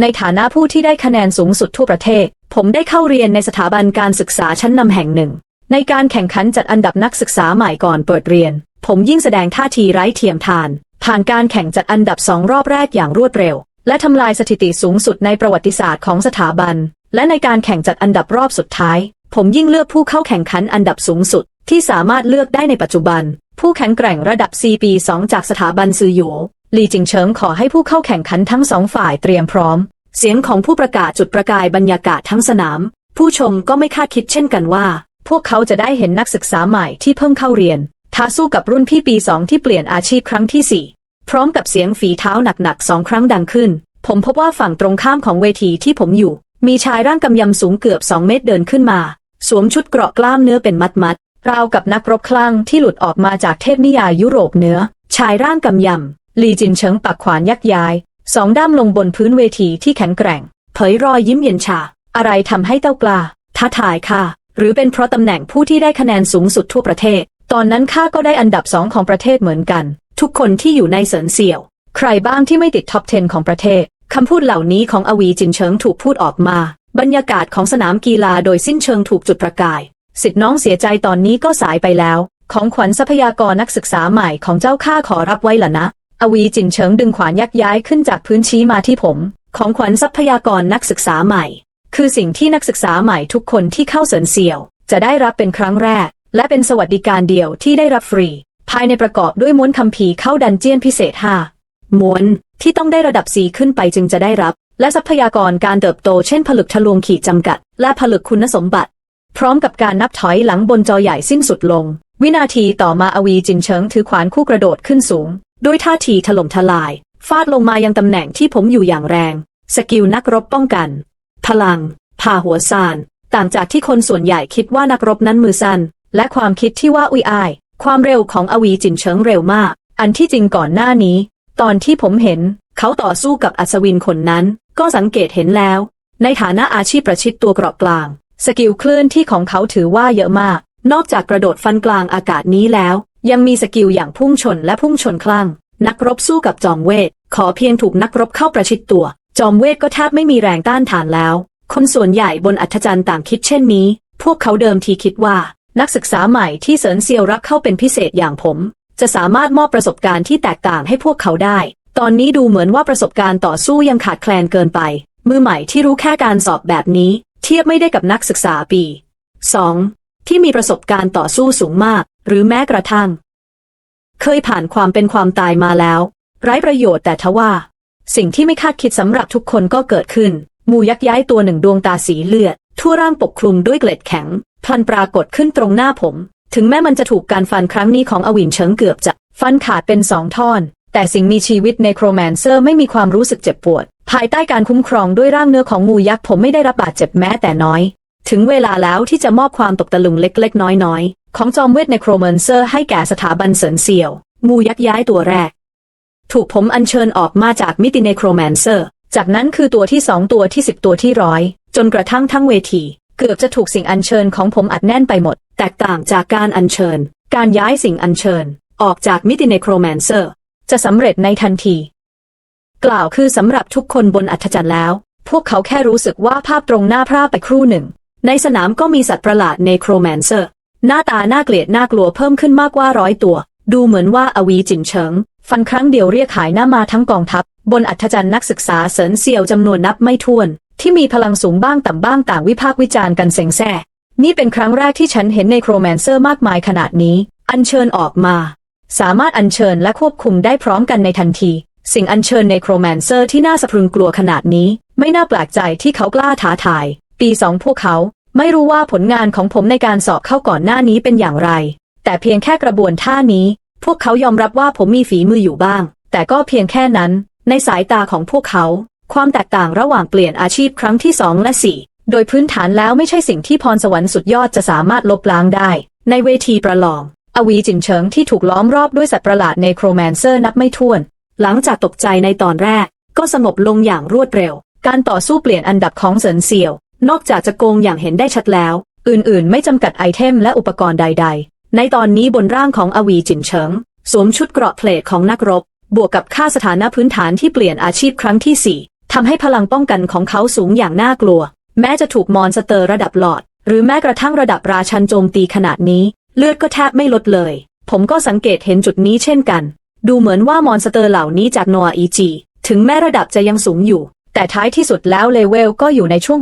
ในฐานะผู้ที่ได้คะแนนสูงสุดทั่วประเทศ ผมได้เข้าเรียนในสถาบันการศึกษาชั้นนำแห่งหนึ่ง ในการแข่งขันจัดอันดับนักศึกษาใหม่ก่อนเปิดเรียน ผมยิ่งแสดงท่าทีไร้เทียมทาน ผ่านการแข่งจัดอันดับสองรอบแรกอย่างรวดเร็ว และทำลายสถิติสูงสุดในประวัติศาสตร์ของสถาบัน และในการแข่งจัดอันดับรอบสุดท้าย ผมยิ่งเลือกผู้เข้าแข่งขันอันดับสูงสุด ที่สามารถเลือกได้ในปัจจุบัน ผู้แข่งแกร่งระดับ C ปี2จากสถาบันซือหย วลีจิงเฉิงขอให้ผู้เข้าแข่งขันทั้งสองฝ่ายเตรียมพร้อม เสียงของผู้ประกาศจุดประกายบรรยากาศทั้งสนาม ผู้ชมก็ไม่คาดคิดเช่นกันว่า พวกเขาจะได้เห็นนักศึกษาใหม่ที่เพิ่งเข้าเรียนท้าสู้กับรุ่นพี่ปีสองที่เปลี่ยนอาชีพครั้งที่สี่พร้อมกับเสียงฝีเท้าหนักๆสองครั้งดังขึ้น ผมพบว่าฝั่งตรงข้ามของเวทีที่ผมอยู่ มีชายร่างกำยำสูงเกือบสองเมตรเดินขึ้นมา สวมชุดเกราะกล้ามเนื้อเป็นมัดๆราวกับนักรบคลั่งที่หลุดออกมาจากเทพนิยายยุโรปเหนือชายร่างกำยำ ลีจินเฉิงปักขวานยักย้าย สองด้ามลงบนพื้นเวทีที่แข็งแกร่ง เผยรอยยิ้มเย็นชา อะไรทำให้เต้ากล้าท้าทายค่ะ หรือเป็นเพราะตำแหน่งผู้ที่ได้คะแนนสูงสุดทั่วประเทศ ตอนนั้นข้าก็ได้อันดับสองของประเทศเหมือนกัน ทุกคนที่อยู่ในเสินเสี่ยว ใครบ้างที่ไม่ติดท็อป 10 ของประเทศคำพูดเหล่านี้ของอวีจินเฉิงถูกพูดออกมา บรรยากาศของสนามกีฬาโดยสิ้นเชิงถูกจุดประกาย สิทธิ์น้องเสียใจตอนนี้ก็สายไปแล้ว ของขวัญทรัพยากรนักศึกษาใหม่ของเจ้าข้าขอรับไว้ละนะ อวีจินเฉิงดึงขวานยักย้ายขึ้นจากพื้นชี้มาที่ผม ของขวัญทรัพยากรนักศึกษาใหม่ คือสิ่งที่นักศึกษาใหม่ทุกคนที่เข้าเสริญเสี่ยว จะได้รับเป็นครั้งแรก และเป็นสวัสดิการเดียวที่ได้รับฟรี ภายในประกอบด้วยม้วนคัมภีร์เข้าดันเจียนพิเศษ5ม้วนที่ต้องได้ระดับสีขึ้นไปจึงจะได้รับ และทรัพยากรการเติบโตเช่นผลึกทะลวงขีดจำกัด และผลึกคุณสมบัติ พร้อมกับการนับถอยหลังบนจอใหญ่สิ้นสุดลง วินาทีต่อมาอวีจินเฉิงถือขวานคู่กระโดดขึ้นสูง ด้วยท่าทีถล่มทลาย ฟาดลงมายังตำแหน่งที่ผมอยู่อย่างแรง สกิลนักรบป้องกัน พลังพาหัวซาน ต่างจากที่คนส่วนใหญ่คิดว่านักรบนั้นมือสั้น และความคิดที่ว่าอุยอาย ความเร็วของอวีจินเฉิงเร็วมาก อันที่จริงก่อนหน้านี้ ตอนที่ผมเห็น เขาต่อสู้กับอัศวินคนนั้น ก็สังเกตเห็นแล้ว ในฐานะอาชีพประชิดตัวเกราะกลาง สกิลเคลื่อนที่ของเขาถือว่าเยอะมาก นอกจากกระโดดฟันกลางอากาศนี้แล้ว ยังมีสกิลอย่างพุ่งชนและพุ่งชนคลั่ง นักรบสู้กับจอมเวท ขอเพียงถูกนักรบเข้าประชิดตัว จอมเวทก็แทบไม่มีแรงต้านทานแล้ว คนส่วนใหญ่บนอัธจันทร์ต่างคิดเช่นนี้ พวกเขาเดิมทีคิดว่า นักศึกษาใหม่ที่เสริญเซียวรับเข้าเป็นพิเศษอย่างผม จะสามารถมอบประสบการณ์ที่แตกต่างให้พวกเขาได้ ตอนนี้ดูเหมือนว่าประสบการณ์ต่อสู้ยังขาดแคลนเกินไป มือใหม่ที่รู้แค่การสอบแบบนี้ เทียบไม่ได้กับนักศึกษาปี 2. ที่มีประสบการณ์ต่อสู้สูงมาก หรือแม้กระทั่ง เคยผ่านความเป็นความตายมาแล้ว ไร้ประโยชน์แต่ทว่า สิ่งที่ไม่คาดคิดสำหรับทุกคนก็เกิดขึ้นหมูยักษ์ย้ายตัวหนึ่งดวงตาสีเลือด ทั่วร่างปกคลุมด้วยเกล็ดแข็งพลันปรากฏขึ้นตรงหน้าผม ถึงแม้มันจะถูกการฟันครั้งนี้ของอวินเฉิงเกือบจะฟันขาดเป็นสองท่อน แต่สิ่งมีชีวิตในโครแมนเซอร์ไม่มีความรู้สึกเจ็บปวด ภายใต้การคุ้มครองด้วยร่างเนื้อของงูยักษ์ผมไม่ได้รับบาดเจ็บแม้แต่น้อย ถึงเวลาแล้วที่จะมอบความตกตะลึงเล็ก ๆ น้อยๆ ของจอมเวทในโครแมนเซอร์ให้แก่สถาบันเสริญเซียว งูยักษ์ย้ายตัวแรก ถูกผมอัญเชิญออกมาจากมิติเนโครแมนเซอร์ จากนั้นคือตัวที่สองตัวที่สิบตัวที่ร้อยจนกระทั่งทั้งเวที เกือบจะถูกสิ่งอัญเชิญของผมอัดแน่นไปหมด แตกต่างจากการอัญเชิญ การย้ายสิ่งอัญเชิญ ออกจากมิติเนโครแมนเซอร์ จะสำเร็จในทันที กล่าวคือสำหรับทุกคนบนอัธจันทร์แล้ว พวกเขาแค่รู้สึกว่าภาพตรงหน้าพร่าไปครู่หนึ่ง ในสนามก็มีสัตว์ประหลาดในโครแมนเซอร์ หน้าตาน่าเกลียดน่ากลัวเพิ่มขึ้นมากกว่าร้อยตัว ดูเหมือนว่าอวีจินเฉิง ฟันครั้งเดียวเรียกขายหน้ามาทั้งกองทัพ บนอัธจันทร์นักศึกษาเสริญเซียวจำนวนนับไม่ถ้วน ที่มีพลังสูงบ้างต่ำบ้างต่างวิพากษ์วิจารณ์กันเซ็งแซ่ นี่เป็นครั้งแรกที่ฉันเห็นในโครแมนเซอร์มากมายขนาดนี้ อัญเชิญออกมา สามารถอัญเชิญและควบคุมได้พร้อมกันในทันที สิ่งอัญเชิญในโครแมนเซอร์ที่น่าสะพรึงกลัวขนาดนี้ ไม่น่าแปลกใจที่เขากล้าท้าทายปีสองพวกเขา ไม่รู้ว่าผลงานของผมในการสอบเข้าก่อนหน้านี้เป็นอย่างไร แต่เพียงแค่กระบวนท่านี้ พวกเขายอมรับว่าผมมีฝีมืออยู่บ้าง แต่ก็เพียงแค่นั้น ในสายตาของพวกเขา ความแตกต่างระหว่างเปลี่ยนอาชีพครั้งที่สองและสี่โดยพื้นฐานแล้วไม่ใช่สิ่งที่พรสวรรค์สุดยอดจะสามารถลบล้างได้ ในเวทีประลอง อวีจินเฉิงที่ถูกล้อมรอบด้วยสัตว์ประหลาดในโครแมนเซอร์นับไม่ถ้วน หลังจากตกใจในตอนแรก ก็สงบลงอย่างรวดเร็ว การต่อสู้เปลี่ยนอันดับของเซินเซียว นอกจากจะโกงอย่างเห็นได้ชัดแล้ว อื่นๆ ไม่จำกัดไอเทมและอุปกรณ์ใด ๆ ในตอนนี้บนร่างของอวีจินเฉิงสวมชุดเกราะเพลทของนักรบ บวกกับค่าสถานะพื้นฐานที่เปลี่ยนอาชีพครั้งที่สี่ทำให้พลังป้องกันของเขาสูงอย่างน่ากลัว แม้จะถูกมอนสเตอร์ระดับหลอด หรือแม้กระทั่งระดับราชันโจมตีขนาดนี้ เลือดก็แทบไม่ลดเลย ผมก็สังเกตเห็นจุดนี้เช่นกัน ดูเหมือนว่ามอนสเตอร์เหล่านี้จากโนอาอีจี ถึงแม้ระดับจะยังสูงอยู่ แต่ท้ายที่สุดแล้วเลเวลก็อยู่ในช่วง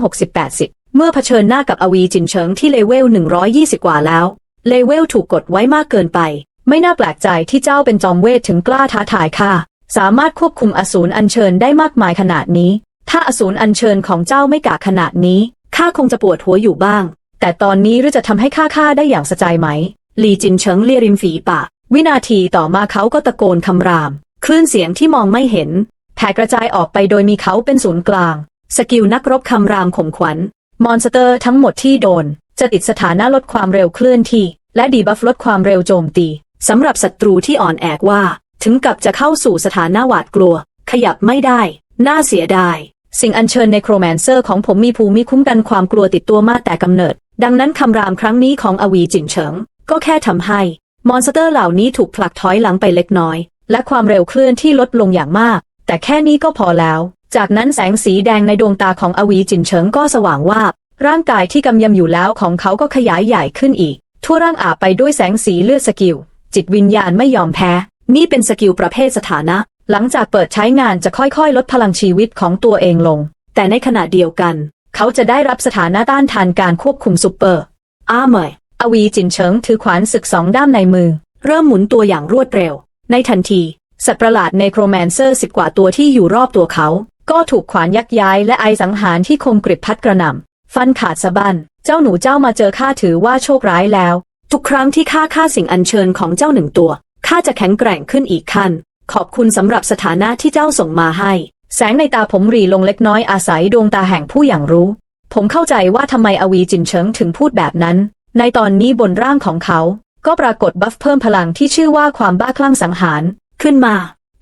60-80 เมื่อเผชิญหน้ากับอวีจินเฉิงที่เลเวล 120 กว่าแล้ว เลเวลถูกกดไว้มากเกินไป ไม่น่าแปลกใจที่เจ้าเป็นจอมเวทถึงกล้าท้าทายข้าสามารถควบคุมอสูรอัญเชิญได้มากมายขนาดนี้ ถ้าอสูรอัญเชิญของเจ้าไม่กากขนาดนี้ข้าคงจะปวดหัวอยู่บ้าง แต่ตอนนี้หรือจะทำให้ข้าฆ่าได้อย่างสะใจไหมหลีจินเฉิงเลียริมฝีปากวินาทีต่อมาเขาก็ตะโกนคำราม คลื่นเสียงที่มองไม่เห็น แผ่กระจายออกไปโดยมีเขาเป็นศูนย์กลาง สกิลนักรบคำรามข่มขวัญ มอนสเตอร์ทั้งหมดที่โดน จะติดสถานะลดความเร็วเคลื่อนที่ และดีบัฟลดความเร็วโจมตีสำหรับศัตรูที่อ่อนแอกว่า ถึงกับจะเข้าสู่สถานะหวาดกลัว ขยับไม่ได้ น่าเสียดายสิ่งอัญเชิญในโครแมนเซอร์ของผมมีภูมิคุ้มกันความกลัวติดตัวมาแต่กำเนิด ดังนั้นคำรามครั้งนี้ของอวีจินเฉิง ก็แค่ทำให้ มอนสเตอร์เหล่านี้ถูกผลักถอยหลังไปเล็กน้อย และความเร็วเคลื่อนที่ลดลงอย่างมาก แต่แค่นี้ก็พอแล้ว จากนั้นแสงสีแดงในดวงตาของอวีจินเฉิงก็สว่างวาบร่างกายที่กำยำอยู่แล้วของเขาก็ขยายใหญ่ขึ้นอีก ทั่วร่างอาบไปด้วยแสงสีเลือดสกิล จิตวิญญาณไม่ยอมแพ้ นี่เป็นสกิลประเภทสถานะ หลังจากเปิดใช้งานจะค่อยๆ ลดพลังชีวิตของตัวเองลง แต่ในขณะเดียวกัน เขาจะได้รับสถานะต้านทานการควบคุมซูเปอร์อาเมยอวีจินเฉิงถือขวานศึกสองด้ามในมือ เริ่มหมุนตัวอย่างรวดเร็ว ในทันที สัตว์ประหลาดในโครแมนเซอร์สิบกว่าตัวที่อยู่รอบตัวเขา ก็ถูกขวานยักย้ายและไอสังหารที่คมกริบพัดกระหน่ำฟันขาดสะบั้นเจ้าหนูเจ้ามาเจอข้าถือว่าโชคร้ายแล้ว ทุกครั้งที่ข้าฆ่าสิ่งอัญเชิญของเจ้าหนึ่งตัวข้าจะแข็งแกร่งขึ้นอีกขั้น ขอบคุณสำหรับสถานะที่เจ้าส่งมาให้ แสงในตาผมรีลงเล็กน้อยอาศัยดวงตาแห่งผู้อย่างรู้ ผมเข้าใจว่าทำไมอวีจินเฉิงถึงพูดแบบนั้น ในตอนนี้บนร่างของเขา ก็ปรากฏบัฟเพิ่มพลังที่ชื่อว่าความบ้าคลั่งสังหาร ขึ้นมา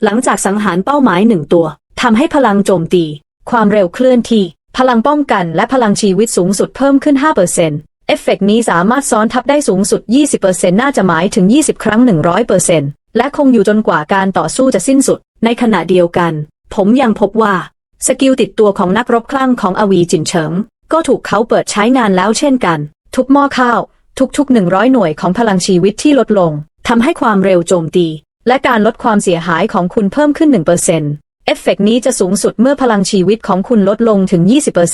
หลังจากสังหารเป้าหมายหนึ่งตัวทำให้พลังโจมตี ความเร็วเคลื่อนที่ พลังป้องกันและพลังชีวิตสูงสุดเพิ่มขึ้น 5%เอฟเฟกต์นี้สามารถซ้อนทับได้สูงสุด 20%น่าจะหมายถึง 20 ครั้ง 100%และคงอยู่จนกว่าการต่อสู้จะสิ้นสุด ในขณะเดียวกัน ผมยังพบว่า สกิลติดตัวของนักรบคลั่งของอวีจินเฉิง ก็ถูกเขาเปิดใช้งานแล้วเช่นกัน ทุกหม้อข้าว ทุกๆ 100 หน่วยของพลังชีวิตที่ลดลงทำให้ความเร็วโจมตี และการลดความเสียหายของคุณเพิ่มขึ้น 1%เอฟเฟกต์นี้จะสูงสุดเมื่อพลังชีวิตของคุณลดลงถึง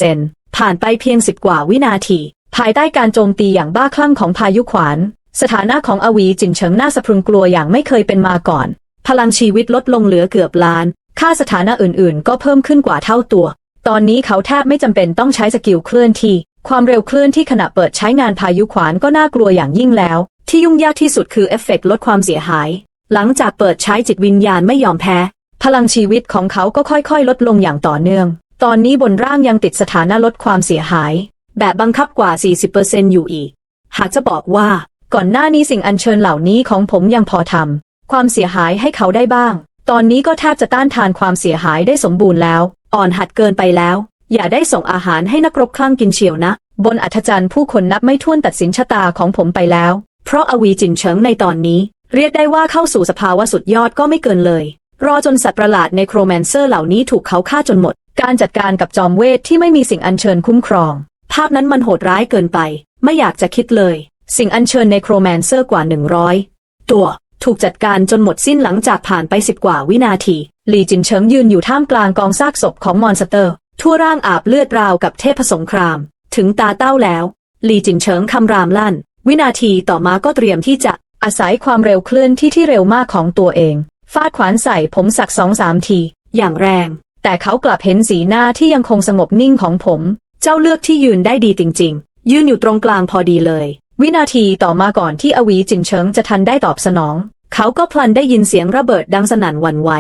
20%ผ่านไปเพียง 10 กว่าวินาที ภายใต้การโจมตีอย่างบ้าคลั่งของพายุขวาน สถานะของอวีจินเฉิงน่าสะพรึงกลัวอย่างไม่เคยเป็นมาก่อน พลังชีวิตลดลงเหลือเกือบล้าน ค่าสถานะอื่นๆ ก็เพิ่มขึ้นกว่าเท่าตัว ตอนนี้เขาแทบไม่จำเป็นต้องใช้สกิลเคลื่อนที่ ความเร็วเคลื่อนที่ขณะเปิดใช้งานพายุขวานก็น่ากลัวอย่างยิ่งแล้ว ที่ยุ่งยากที่สุดคือเอฟเฟกลดความเสียหาย หลังจากเปิดใช้จิตวิญญาณไม่ยอมแพ้ พลังชีวิตของเขาก็ค่อยๆ ลดลงอย่างต่อเนื่อง ตอนนี้บนร่างยังติดสถานะลดความเสียหาย แบบบังคับกว่า 40%อยู่อีก หากจะบอกว่า ก่อนหน้านี้สิ่งอัญเชิญเหล่านี้ของผมยังพอทำความเสียหายให้เขาได้บ้าง ตอนนี้ก็แทบจะต้านทานความเสียหายได้สมบูรณ์แล้ว อ่อนหัดเกินไปแล้ว อย่าได้ส่งอาหารให้นักรบคลั่งกินเชียวนะ บนอัธจันทร์ผู้คนนับไม่ถ้วนตัดสินชะตาของผมไปแล้ว เพราะอวีจินเฉิงในตอนนี้ เรียกได้ว่าเข้าสู่สภาวะสุดยอดก็ไม่เกินเลย รอจนสัตว์ประหลาดในโครแมนเซอร์เหล่านี้ถูกเขาฆ่าจนหมด การจัดการกับจอมเวทที่ไม่มีสิ่งอัญเชิญคุ้มครอง ภาพนั้นมันโหดร้ายเกินไป ไม่อยากจะคิดเลย สิ่งอัญเชิญในโครแมนเซอร์กว่า 100 ตัว ถูกจัดการจนหมดสิ้นหลังจากผ่านไปสิบกว่าวินาทีหลีจินเฉิงยืนอยู่ท่ามกลางกองซากศพของมอนสเตอร์ ทั่วร่างอาบเลือดราวกับเทพสงคราม ถึงตาเต้าแล้วหลีจินเฉิงคำรามลั่น วินาทีต่อมาก็เตรียมที่จะ อาศัยความเร็วเคลื่อนที่ที่เร็วมากของตัวเอง ฟาดขวานใส่ผมสักสองสามที อย่างแรง แต่เขากลับเห็นสีหน้าที่ยังคงสงบนิ่งของผม เจ้าเลือกที่ยืนได้ดีจริง ๆ ยืนอยู่ตรงกลางพอดีเลย วินาทีต่อมาก่อนที่อวีจินเฉิงจะทันได้ตอบสนอง เขาก็พลันได้ยินเสียงระเบิดดังสนั่นหวั่นไหว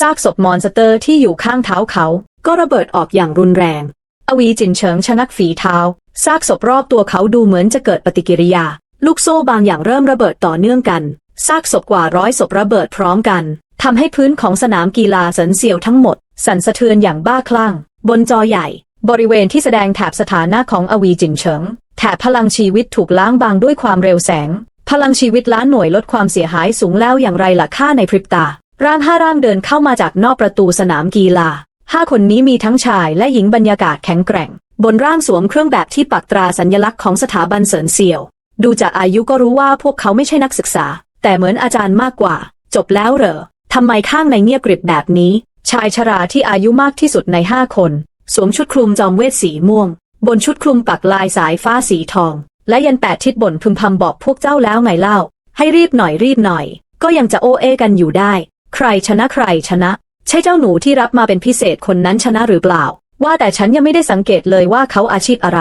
ซากศพมอนสเตอร์ที่อยู่ข้างเท้าเขา ก็ระเบิดออกอย่างรุนแรง อวีจินเฉิงชะงักฝีเท้า ซากศพรอบตัวเขาดูเหมือนจะเกิดปฏิกิริยา ลูกโซ่บางอย่างเริ่มระเบิดต่อเนื่องกันซากศพกว่าร้อยศพระเบิดพร้อมกันทำให้พื้นของสนามกีฬาสันเสียวทั้งหมด สั่นสะเทือนอย่างบ้าคลั่ง บนจอใหญ่ บริเวณที่แสดงแถบสถานะของอวีจินเฉิงแถบพลังชีวิตถูกล้างบางด้วยความเร็วแสง พลังชีวิตล้านหน่วยลดความเสียหายสูงแล้วอย่างไรล่ะค่าในพริบตา ร่างห้าร่างเดินเข้ามาจากนอกประตูสนามกีฬาห้าคนนี้มีทั้งชายและหญิงบรรยากาศแข็งแกร่ง บนร่างสวมเครื่องแบบที่ปักตราสัญลักษณ์ของสถาบันเสริญเซียว ดูจากอายุก็รู้ว่าพวกเขาไม่ใช่นักศึกษา แต่เหมือนอาจารย์มากกว่า จบแล้วเหรอทำไมข้างในเงียบกริบแบบนี้ ชายชราที่อายุมากที่สุดในห้าคน สวมชุดคลุมจอมเวทสีม่วง บนชุดคลุมปักลายสายฟ้าสีทอง และยันแปดทิศบ่นพึมพำบอกพวกเจ้าแล้วไงเล่า ให้รีบหน่อยรีบหน่อย ก็ยังจะโอเอกันอยู่ได้ ใครชนะใครชนะ ใช่เจ้าหนูที่รับมาเป็นพิเศษคนนั้นชนะหรือเปล่า ว่าแต่ฉันยังไม่ได้สังเกตเลยว่าเขาอาชีพอะไร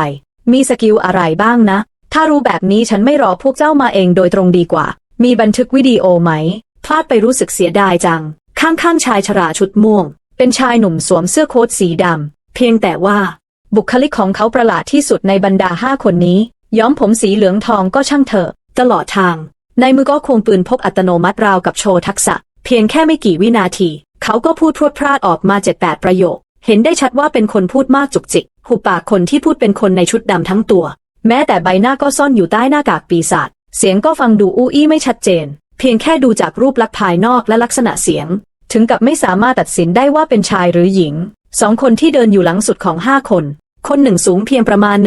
มีสกิลอะไรบ้างนะ ถ้ารู้แบบนี้ฉันไม่รอพวกเจ้ามาเองโดยตรงดีกว่า มีบันทึกวิดีโอไหม พลาดไปรู้สึกเสียดายจัง ข้างๆชายชราชุดม่วง เป็นชายหนุ่มสวมเสื้อโค้ทสีดำ เพียงแต่ว่า บุคลิกของเขาประหลาดที่สุดในบรรดาห้าคนนี้ ย้อมผมสีเหลืองทองก็ช่างเถอะ ตลอดทาง ในมือก็ควงปืนพกอัตโนมัติราวกับโชว์ทักษะ เพียงแค่ไม่กี่วินาที เขาก็พูดพรวดพราดออกมาเจ็ดแปดประโยค เห็นได้ชัดว่าเป็นคนพูดมากจุกจิก หุบปากคนที่พูดเป็นคนในชุดดำทั้งตัว แม้แต่ใบหน้าก็ซ่อนอยู่ใต้หน้ากากปีศาจเสียงก็ฟังดูอู้อี้ไม่ชัดเจน เพียงแค่ดูจากรูปลักษณ์ภายนอกและลักษณะเสียง ถึงกับไม่สามารถตัดสินได้ว่าเป็นชายหรือหญิงสองคนที่เดินอยู่หลังสุดของห้าคน คนหนึ่งสูงเพียงประมาณ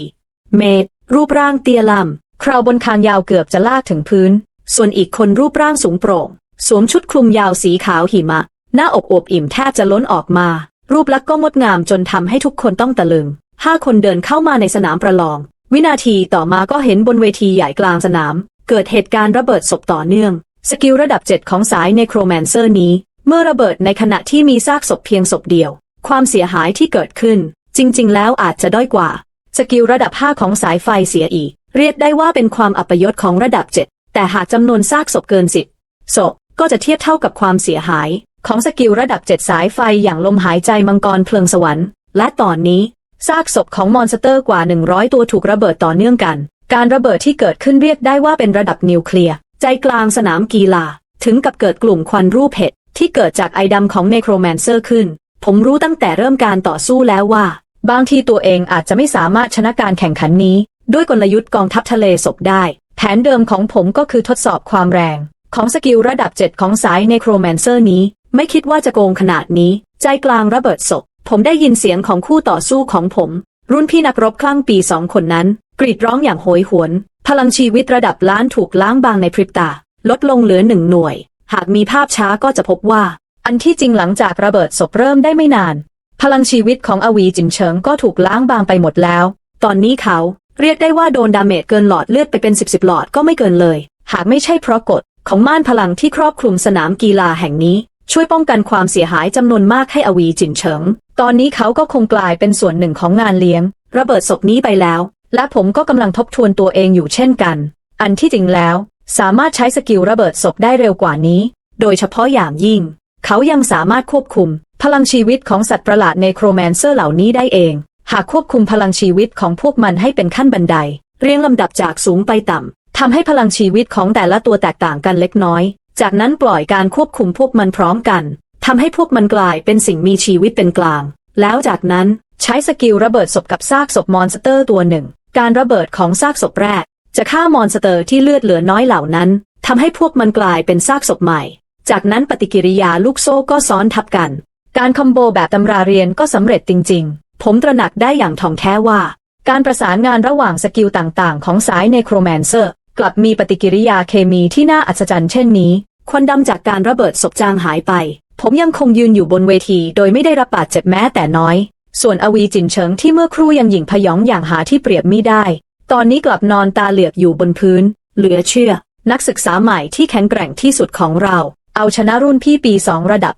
1.4 เมตร รูปร่างเตี้ยลำคราวบนคางยาวเกือบจะลากถึงพื้น ส่วนอีกคนรูปร่างสูงโปร่ง สวมชุดคลุมยาวสีขาวหิมะ หน้าอกอวบอิ่มแทบจะล้นออกมา รูปลักษณ์ก็งดงามจนทำให้ทุกคนต้องตะลึงห้าคนเดินเข้ามาในสนามประลอง วินาทีต่อมาก็เห็นบนเวทีใหญ่กลางสนาม เกิดเหตุการณ์ระเบิดศพต่อเนื่อง สกิลระดับ 7 ของสายเนโครแมนเซอร์นี้ เมื่อระเบิดในขณะที่มีซากศพเพียงศพเดียว ความเสียหายที่เกิดขึ้น จริง ๆ แล้วอาจจะด้อยกว่า สกิลระดับ 5 ของสายไฟเสียอีก เรียกได้ว่าเป็นความอัปยศของระดับ 7 แต่หากจำนวนซากศพเกิน10ศพก็จะเทียบเท่ากับความเสียหาย ของสกิลระดับ 7 สายไฟอย่างลมหายใจมังกรเพลิงสวรรค์ และตอนนี้ ซากศพของมอนสเตอร์กว่า 100 ตัวถูกระเบิดต่อเนื่องกัน การระเบิดที่เกิดขึ้นเรียกได้ว่าเป็นระดับนิวเคลียร์ใจกลางสนามกีฬา ถึงกับเกิดกลุ่มควันรูปเห็ดที่เกิดจากไอดำของเนโครแมนเซอร์ขึ้น ผมรู้ตั้งแต่เริ่มการต่อสู้แล้วว่า บางทีตัวเองอาจจะไม่สามารถชนะการแข่งขันนี้ ด้วยกลยุทธ์กองทัพทะเลศพได้ แผนเดิมของผมก็คือทดสอบความแรง ของสกิลระดับ 7 ของสายเนโครแมนเซอร์นี้ ไม่คิดว่าจะโกงขนาดนี้ ใจกลางระเบิดศพ ผมได้ยินเสียงของคู่ต่อสู้ของผม รุ่นพี่นักรบคลั่งปีสองคนนั้น กรีดร้องอย่างโหยหวน พลังชีวิตระดับล้านถูกล้างบางในพริบตา ลดลงเหลือหนึ่งหน่วย หากมีภาพช้าก็จะพบว่า อันที่จริงหลังจากระเบิดศพเริ่มได้ไม่นาน พลังชีวิตของอวีจินเฉิงก็ถูกล้างบางไปหมดแล้ว ตอนนี้เขาเรียกได้ว่าโดนดาเมจเกินหลอดเลือดไปเป็นสิบสิบหลอดก็ไม่เกินเลย หากไม่ใช่เพราะกฎของม่านพลังที่ครอบคลุมสนามกีฬาแห่งนี้ ช่วยป้องกันความเสียหายจำนวนมากให้อวีจินเฉิง ตอนนี้เขาก็คงกลายเป็นส่วนหนึ่งของงานเลี้ยง ระเบิดศพนี้ไปแล้ว และผมก็กำลังทบทวนตัวเองอยู่เช่นกัน อันที่จริงแล้ว สามารถใช้สกิลระเบิดศพได้เร็วกว่านี้ โดยเฉพาะอย่างยิ่ง เขายังสามารถควบคุม พลังชีวิตของสัตว์ประหลาดในโครแมนเซอร์เหล่านี้ได้เอง หากควบคุมพลังชีวิตของพวกมันให้เป็นขั้นบันได เรียงลำดับจากสูงไปต่ำทำให้พลังชีวิตของแต่ละตัวแตกต่างกันเล็กน้อย จากนั้นปล่อยการควบคุมพวกมันพร้อมกัน ทำให้พวกมันกลายเป็นสิ่งมีชีวิตเป็นกลาง แล้วจากนั้นใช้สกิลระเบิดศพกับซากศพมอนสเตอร์ตัวหนึ่ง การระเบิดของซากศพแรก จะฆ่ามอนสเตอร์ที่เลือดเหลือน้อยเหล่านั้นทำให้พวกมันกลายเป็นซากศพใหม่ จากนั้นปฏิกิริยาลูกโซ่ก็ซ้อนทับกัน การคอมโบแบบตำราเรียนก็สำเร็จจริง ๆ ผมตระหนักได้อย่างท่องแท้ว่า การประสานงานระหว่างสกิลต่างๆ ของสายเนโครแมนเซอร์ กลับมีปฏิกิริยาเคมีที่น่าอัศจรรย์เช่นนี้ ควันดำจากการระเบิดศพจางหายไป ผมยังคงยืนอยู่บนเวทีโดยไม่ได้รับบาดเจ็บแม้แต่น้อย ส่วนอวีจินเฉิงที่เมื่อครู่ยังหยิ่งพยองอย่างหาที่เปรียบมิได้ ตอนนี้กลับนอนตาเหลือกอยู่บนพื้น เหลือเชื่อ นักศึกษาใหม่ที่แข็งแกร่งที่สุดของเรา เอาชนะรุ่นพี่ปีสองระดับ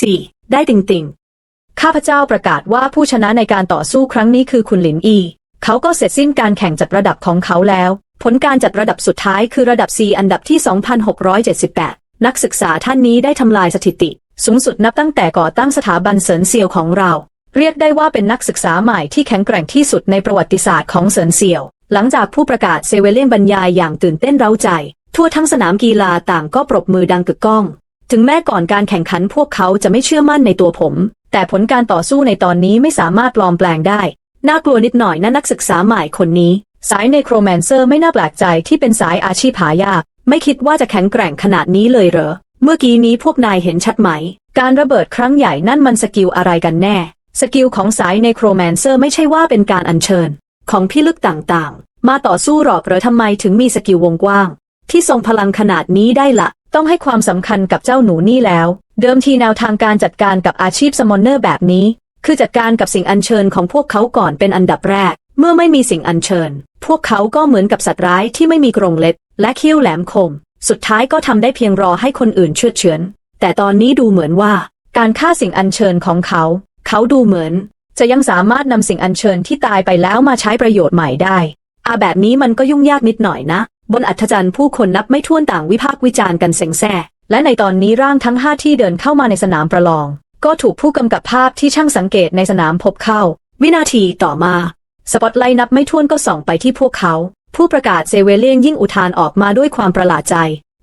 4 ได้ติงติงข้าพเจ้าประกาศว่าผู้ชนะในการต่อสู้ครั้งนี้คือคุณหลินอี เขาก็เสร็จสิ้นการแข่งจัดระดับของเขาแล้ว ผลการจัดระดับสุดท้ายคือระดับ4อันดับที่ 2678 นักศึกษาท่านนี้ได้ทำลายสถิติ สูงสุดนับตั้งแต่ก่อตั้งสถาบันเสริญเซียวของเรา เรียกได้ว่าเป็นนักศึกษาใหม่ที่แข็งแกร่งที่สุดในประวัติศาสตร์ของเสริญเซียว หลังจากผู้ประกาศเซเวเลนบรรยายอย่างตื่นเต้นเร้าใจ ทั่วทั้งสนามกีฬาต่างก็ปรบมือดังกึกก้อง ถึงแม้ก่อนการแข่งขันพวกเขาจะไม่เชื่อมั่นในตัวผม แต่ผลการต่อสู้ในตอนนี้ไม่สามารถปลอมแปลงได้ น่ากลัวนิดหน่อยนะนักศึกษาใหม่คนนี้ สายเนโครแมนเซอร์ไม่น่าแปลกใจที่เป็นสายอาชีพหายาก ไม่คิดว่าจะแข็งแกร่งขนาดนี้เลยเหรอ เมื่อกี้นี้พวกนายเห็นชัดไหม การระเบิดครั้งใหญ่นั่นมันสกิลอะไรกันแน่ สกิลของสายในโครแมนเซอร์ไม่ใช่ว่าเป็นการอัญเชิญ ของพิลึกต่างๆ มาต่อสู้หรอกหรือทำไมถึงมีสกิลวงกว้าง ที่ทรงพลังขนาดนี้ได้ละ ต้องให้ความสำคัญกับเจ้าหนูนี่แล้ว เดิมทีแนวทางการจัดการกับอาชีพสมอนเนอร์แบบนี้ คือจัดการกับสิ่งอัญเชิญของพวกเขาก่อนเป็นอันดับแรก เมื่อไม่มีสิ่งอัญเชิญ พวกเขาก็เหมือนกับสัตว์ร้ายที่ไม่มีกรงเล็บ และเขี้ยวแหลมคม สุดท้ายก็ทำได้เพียงรอให้คนอื่นเชือดเฉือน แต่ตอนนี้ดูเหมือนว่า การฆ่าสิ่งอัญเชิญของเขา เขาดูเหมือน จะยังสามารถนำสิ่งอัญเชิญที่ตายไปแล้วมาใช้ประโยชน์ใหม่ได้อาแบบนี้มันก็ยุ่งยากนิดหน่อยนะ บนอัธจันทร์ผู้คนนับไม่ถ้วนต่างวิพากษ์วิจารณ์กันเซ็งแซ่ และในตอนนี้ร่างทั้งห้าที่เดินเข้ามาในสนามประลอง ก็ถูกผู้กำกับภาพที่ช่างสังเกตในสนามพบเข้า วินาทีต่อมา สปอตไลท์นับไม่ถ้วนก็ส่องไปที่พวกเขา ผู้ประกาศเซเวเลียนยิ่งอุทานออกมาด้วยความประหลาดใจ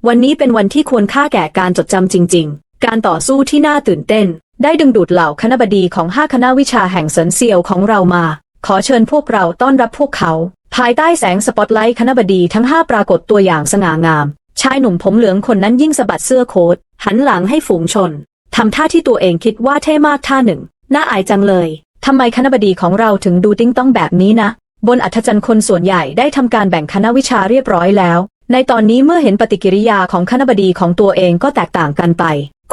วันนี้เป็นวันที่ควรค่าแก่การจดจำจริง ๆ การต่อสู้ที่น่าตื่นเต้น ได้ดึงดูดเหล่าคณบดีของห้าคณะวิชาแห่งเซินเซียวของเรามา ขอเชิญพวกเราต้อนรับพวกเขา ภายใต้แสงสปอตไลท์คณบดีทั้งห้าปรากฏตัวอย่างสง่างาม ชายหนุ่มผมเหลืองคนนั้นยิ่งสะบัดเสื้อโค้ทหันหลังให้ฝูงชนทำท่าที่ตัวเองคิดว่าเท่มากท่าหนึ่ง น่าอายจังเลยทำไมคณบดีของเราถึงดูติ้งต้องแบบนี้นะ บนอัธจันทร์คนส่วนใหญ่ได้ทำการแบ่งคณะวิชาเรียบร้อยแล้ว ในตอนนี้เมื่อเห็นปฏิกิริยาของคณบดีของตัวเองก็แตกต่างกันไป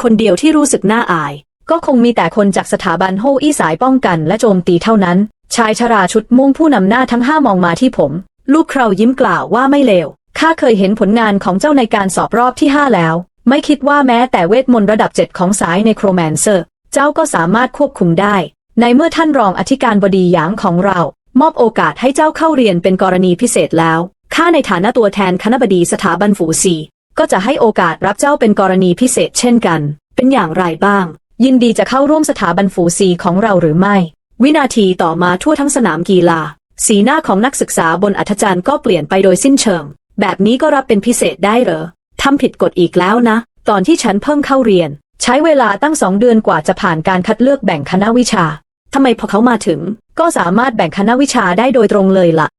คนเดียวที่รู้สึกน่าอาย ก็คงมีแต่คนจากสถาบันโฮอี้สายป้องกันและโจมตีเท่านั้น ชายชราชุดม่วงผู้นำหน้าทั้งห้ามองมาที่ผม ลูกเครายิ้มกล่าวว่าไม่เลวข้าเคยเห็นผลงานของเจ้าในการสอบรอบที่5แล้ว ไม่คิดว่าแม้แต่เวทมนต์ระดับ7ของสายในโครแมนเซอร์ เจ้าก็สามารถควบคุมได้ ในเมื่อท่านรองอธิการบดีหยางของเรา มอบโอกาสให้เจ้าเข้าเรียนเป็นกรณีพิเศษแล้ว ข้าในฐานะตัวแทนคณบดีสถาบันฝูซีก็จะให้โอกาสรับเจ้าเป็นกรณีพิเศษเช่นกัน เป็นอย่างไรบ้าง ยินดีจะเข้าร่วมสถาบันฝูซีของเราหรือไม่ วินาทีต่อมาทั่วทั้งสนามกีฬา สีหน้าของนักศึกษาบนอัธจันทร์ก็เปลี่ยนไปโดยสิ้นเชิง แบบนี้ก็รับเป็นพิเศษได้เหรอทำผิดกฎอีกแล้วนะ ตอนที่ฉันเพิ่งเข้าเรียน ใช้เวลาตั้งสองเดือนกว่าจะผ่านการคัดเลือกแบ่งคณะวิชา ทำไมพอเขามาถึง ก็สามารถแบ่งคณะวิชาได้โดยตรงเลยละ่ะ